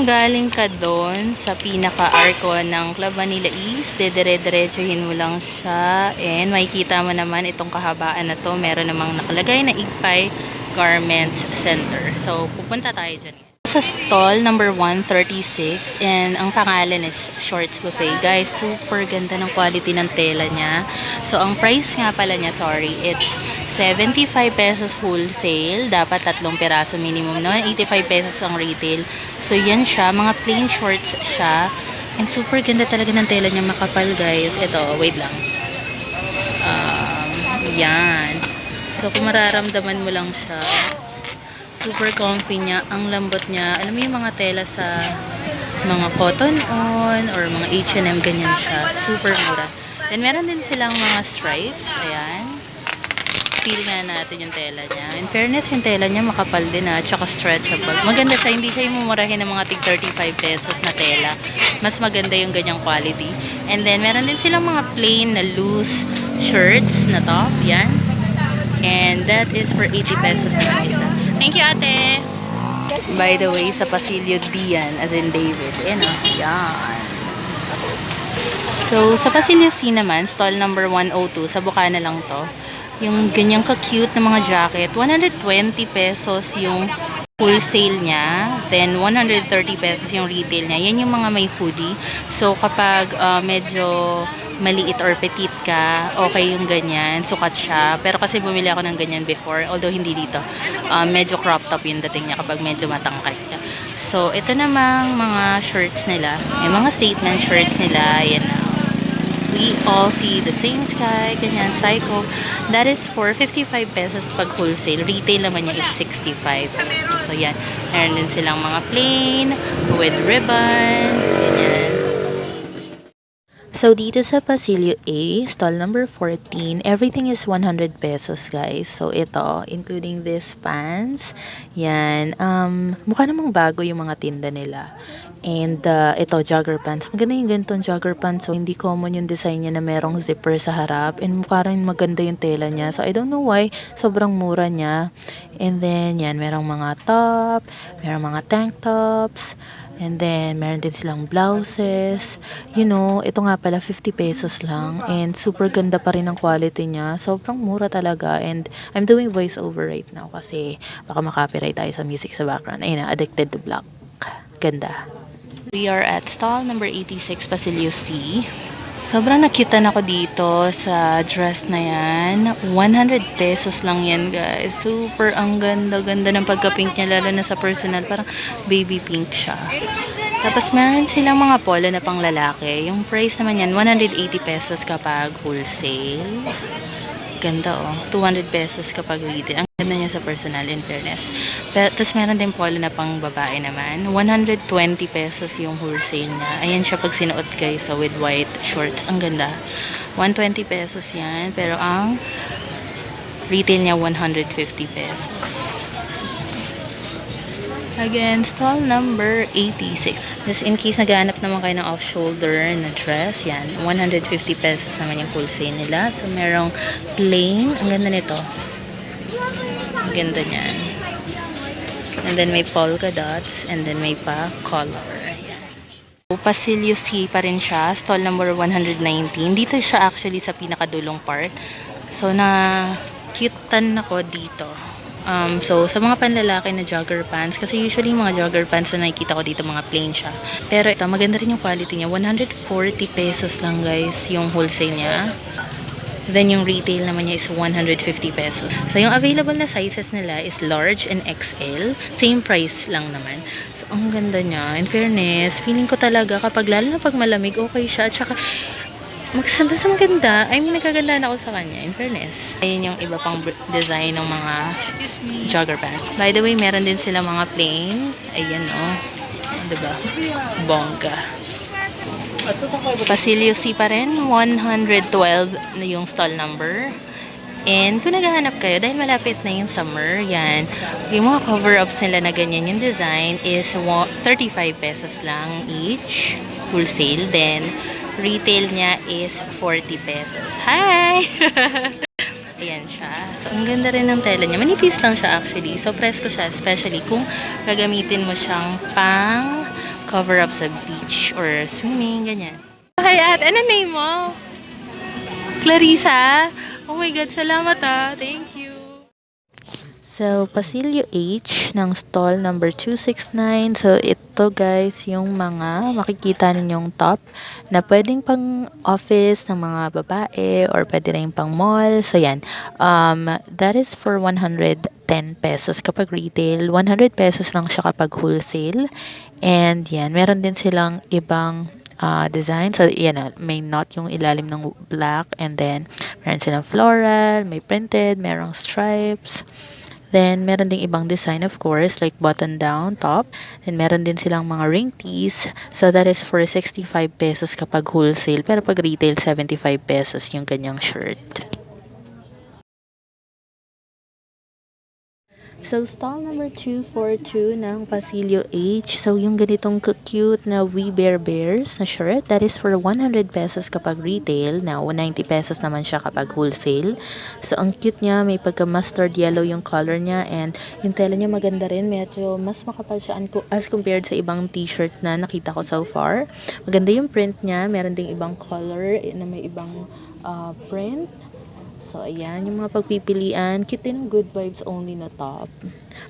kung galing ka doon sa pinaka-arco ng Club Manila East, dedire-diretsuhin mo lang siya and makikita mo naman itong kahabaan na to. Meron namang nakalagay na Igpay Garments Center. So, pupunta tayo dyan. Sa stall number 136 and ang pangalan is Shorts Buffet. Guys, super ganda ng quality ng tela niya. So, ang price nga pala niya, sorry, it's 75 pesos wholesale. Dapat tatlong piraso minimum no? 85 pesos ang retail. So, yan siya. Mga plain shorts siya. And super ganda talaga ng tela niya. Makapal, guys. Ito, wait lang. Um, yan. So, kung mararamdaman mo lang siya, super comfy niya. Ang lambot niya. Alam mo yung mga tela sa mga cotton on or mga H&M, ganyan siya. Super mura. Then, meron din silang mga stripes. Ayan. Feel nga natin yung tela niya. In fairness, yung tela niya makapal din na, tsaka stretchable. Maganda siya, hindi siya yung mumurahin ng mga tig 35 pesos na tela. Mas maganda yung ganyang quality. And then, meron din silang mga plain na loose shirts na top. Yan. And that is for 80 pesos na isa. Thank you, ate! By the way, sa Pasilio Dian, as in David. Ayan o. Yan. So, sa Pasilio C naman, stall number 102, sa Bukana lang to. Yung ganyang ka-cute na mga jacket, 120 pesos yung wholesale niya, then 130 pesos yung retail niya. Yan yung mga may hoodie. So, kapag uh, medyo maliit or petite ka, okay yung ganyan, sukat siya. Pero kasi bumili ako ng ganyan before, although hindi dito. Uh, medyo crop top yung dating niya kapag medyo matangkad ka. So, ito namang mga shirts nila. Yung mga statement shirts nila, yan na we all see the same sky, ganyan, psycho. That is for 55 pesos pag wholesale. Retail naman niya is 65 pesos. So, yan. Meron din silang mga plain with ribbon. So, dito sa Pasilio A, stall number 14, everything is 100 pesos, guys. So, ito, including this pants. Yan. Um, mukha namang bago yung mga tinda nila. And uh, ito, jogger pants. Maganda yung ganitong jogger pants. So, hindi common yung design niya na merong zipper sa harap. And mukha rin maganda yung tela niya. So, I don't know why. Sobrang mura niya. And then, yan, merong mga top. Merong mga tank tops. And then, meron din silang blouses. You know, ito nga pala, 50 pesos lang. And super ganda pa rin ang quality niya. Sobrang mura talaga. And I'm doing voiceover right now kasi baka makapiright tayo sa music sa background. Ayun na, Addicted to Black. Ganda. We are at stall number 86, Pasilio C. Sobrang nakitan ako dito sa dress na yan. 100 pesos lang yan, guys. Super ang ganda-ganda ng pagka-pink niya, lalo na sa personal. Parang baby pink siya. Tapos meron silang mga polo na pang lalaki. Yung price naman yan, 180 pesos kapag wholesale. Ganda oh. 200 pesos kapag retail. Ang ganda niya sa personal in fairness. Tapos meron din polo na pang babae naman. 120 pesos yung wholesale niya. Ayan siya pag sinuot guys so with white shorts. Ang ganda. 120 pesos yan. Pero ang retail niya 150 pesos. Again, stall number 86. Just in case naghahanap naman kayo ng off-shoulder na dress, yan. 150 pesos naman yung wholesale nila. So, merong plain. Ang ganda nito. Ang ganda niyan. And then may polka dots. And then may pa color. Pasilio C pa rin siya. Stall number 119. Dito siya actually sa pinakadulong part. So, na cute-tan ako dito. Um, so, sa mga panlalaki na jogger pants, kasi usually mga jogger pants na nakikita ko dito, mga plain siya. Pero ito, maganda rin yung quality niya. 140 pesos lang guys yung wholesale niya. Then yung retail naman niya is 150 pesos. So yung available na sizes nila is large and XL. Same price lang naman. So ang ganda niya. In fairness, feeling ko talaga kapag lalo na pag malamig, okay siya. At saka Magsabas ang ganda. I mean, nagkaganda na ako sa kanya. In fairness. Ayun yung iba pang design ng mga jogger pants. By the way, meron din sila mga plain. Ayan, oh. Diba? Bongga. Pasilio C pa rin. 112 na yung stall number. And kung naghahanap kayo, dahil malapit na yung summer, yan, yung mga cover-ups nila na ganyan yung design is wa- 35 pesos lang each, wholesale. Then, retail niya is 40 pesos. Hi! Ayan siya. So, ang ganda rin ng tela niya. Manipis lang siya actually. So, presko siya. Especially kung gagamitin mo siyang pang cover up sa beach or swimming, ganyan. Hi, at ano name mo? Clarissa? Oh my God, salamat ah. Thank. So, Pasilio H ng stall number 269. So, ito guys, yung mga makikita ninyong top na pwedeng pang office ng mga babae or pwede rin pang mall. So, yan. Um, that is for 110 pesos kapag retail. 100 pesos lang siya kapag wholesale. And yan, meron din silang ibang uh, design. So, yan na, may knot yung ilalim ng black. And then, meron silang floral, may printed, merong stripes. Then, meron ding ibang design, of course, like button down, top. Then, meron din silang mga ring tees. So, that is for 65 pesos kapag wholesale. Pero pag retail, 75 pesos yung ganyang shirt. So, stall number 242 ng Pasilio H. So, yung ganitong cute na We Bear Bears na shirt, that is for 100 pesos kapag retail. Now, 90 pesos naman siya kapag wholesale. So, ang cute niya, may pagka mustard yellow yung color niya and yung tela niya maganda rin. Medyo mas makapal siya as compared sa ibang t-shirt na nakita ko so far. Maganda yung print niya. Meron ding ibang color na may ibang uh, print. So, ayan, yung mga pagpipilian. Cute din good vibes only na top.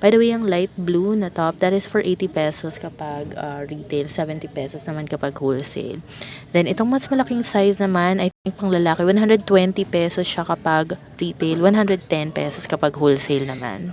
By the way, yung light blue na top, that is for 80 pesos kapag uh, retail, 70 pesos naman kapag wholesale. Then, itong mas malaking size naman, I think pang lalaki, 120 pesos siya kapag retail, 110 pesos kapag wholesale naman.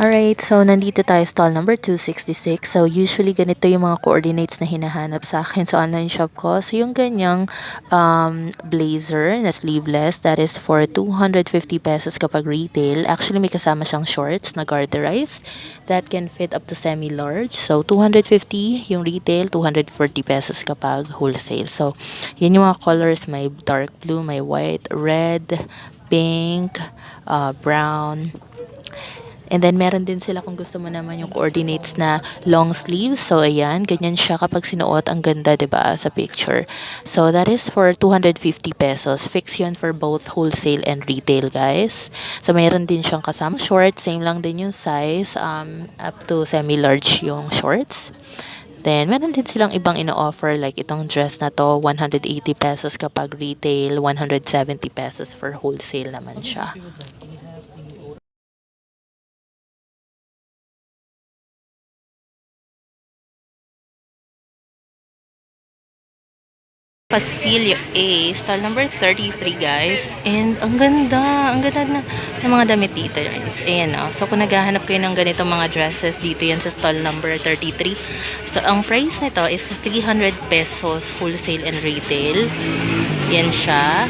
Alright, so nandito tayo stall number 266. So usually ganito yung mga coordinates na hinahanap sa akin sa online shop ko. So yung ganyang um, blazer na sleeveless, that is for 250 pesos kapag retail. Actually may kasama siyang shorts na garterized that can fit up to semi-large. So 250 yung retail, 240 pesos kapag wholesale. So yan yung mga colors, may dark blue, may white, red, pink, uh, brown, And then, meron din sila kung gusto mo naman yung coordinates na long sleeves. So, ayan, ganyan siya kapag sinuot. Ang ganda, ba sa picture. So, that is for 250 pesos. Fix yun for both wholesale and retail, guys. So, mayroon din siyang kasama shorts. Same lang din yung size. Um, up to semi-large yung shorts. Then, meron din silang ibang ino-offer like itong dress na to, 180 pesos kapag retail, 170 pesos for wholesale naman siya. Pasilio A, stall number 33 guys. And ang ganda, ang ganda na ng mga damit dito guys. Ayan o. So kung naghahanap kayo ng ganitong mga dresses, dito yan sa stall number 33. So ang price nito is 300 pesos wholesale and retail. Yan siya.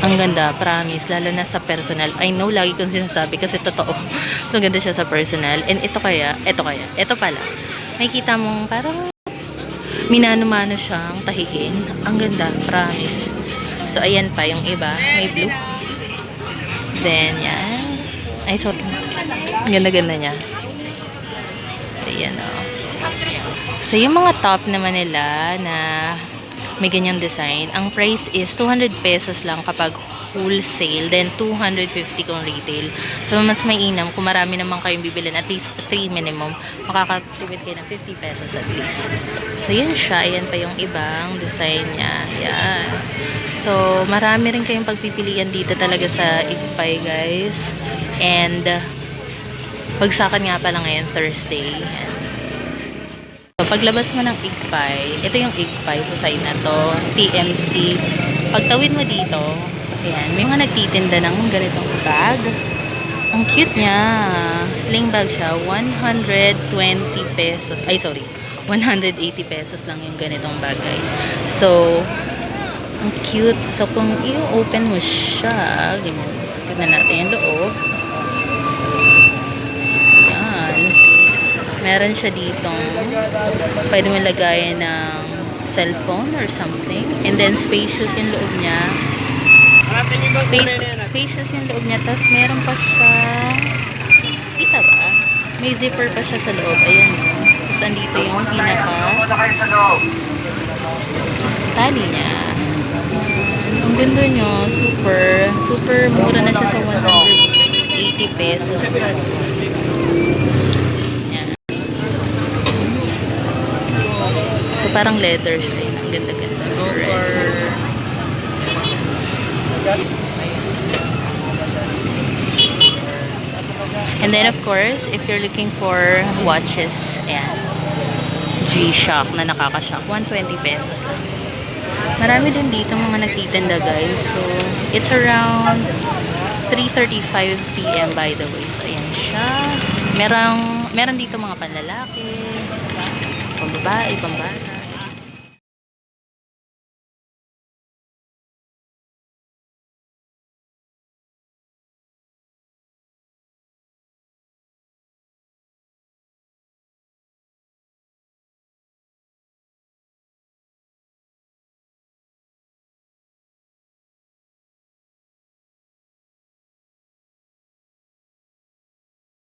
Ang ganda, promise. Lalo na sa personal. I know, lagi kong sinasabi kasi totoo. So, ganda siya sa personal. And ito kaya, ito kaya, ito pala. May kita mong parang minano-mano siyang tahiin. Ang ganda, promise. So, ayan pa yung iba. May blue. Then, yan. Ay, sorry. Ganda-ganda niya. Ayan, oh. So, yung mga top naman nila na may ganyang design, ang price is 200 pesos lang kapag wholesale, then 250 kung retail. So, mas may inam kung marami naman kayong bibilin, at least 3 minimum, makakatipid kayo ng 50 pesos at least. So, yun siya. Ayan pa yung ibang design niya. Yan. So, marami rin kayong pagpipilian dito talaga sa Igpay, guys. And, pagsakan nga pala ngayon, Thursday. Yan. So, paglabas mo ng Igpay, ito yung Igpay sa side na to, TMT. Pagtawid mo dito, ayan, may mga nagtitinda ng ganitong bag. Ang cute niya. Sling bag siya, 120 pesos. Ay, sorry. 180 pesos lang yung ganitong bagay. So, ang cute. So, kung i-open mo siya, ganyan. Tignan natin yung loob. Yan. Meron siya ditong pwede mo lagayan ng cellphone or something. And then, spacious yung loob niya. Space, spacious yung loob niya. Tapos, meron pa siya kita ba? May zipper pa siya sa loob. Ayan o. Tapos, andito yung pinaka tali niya. Ang ganda niya. Super. Super mura na siya sa 180 pesos. Yan. parang leather siya. Yun, ang ganda-ganda. Go Red. for... And then of course, if you're looking for watches, ayan. G-Shock na nakaka-shock. 120 pesos lang. Marami din dito mga nagtitinda guys. So, it's around 3.35 p.m. by the way. So, ayan siya. Merang, meron dito mga panlalaki, pambabae, pambata.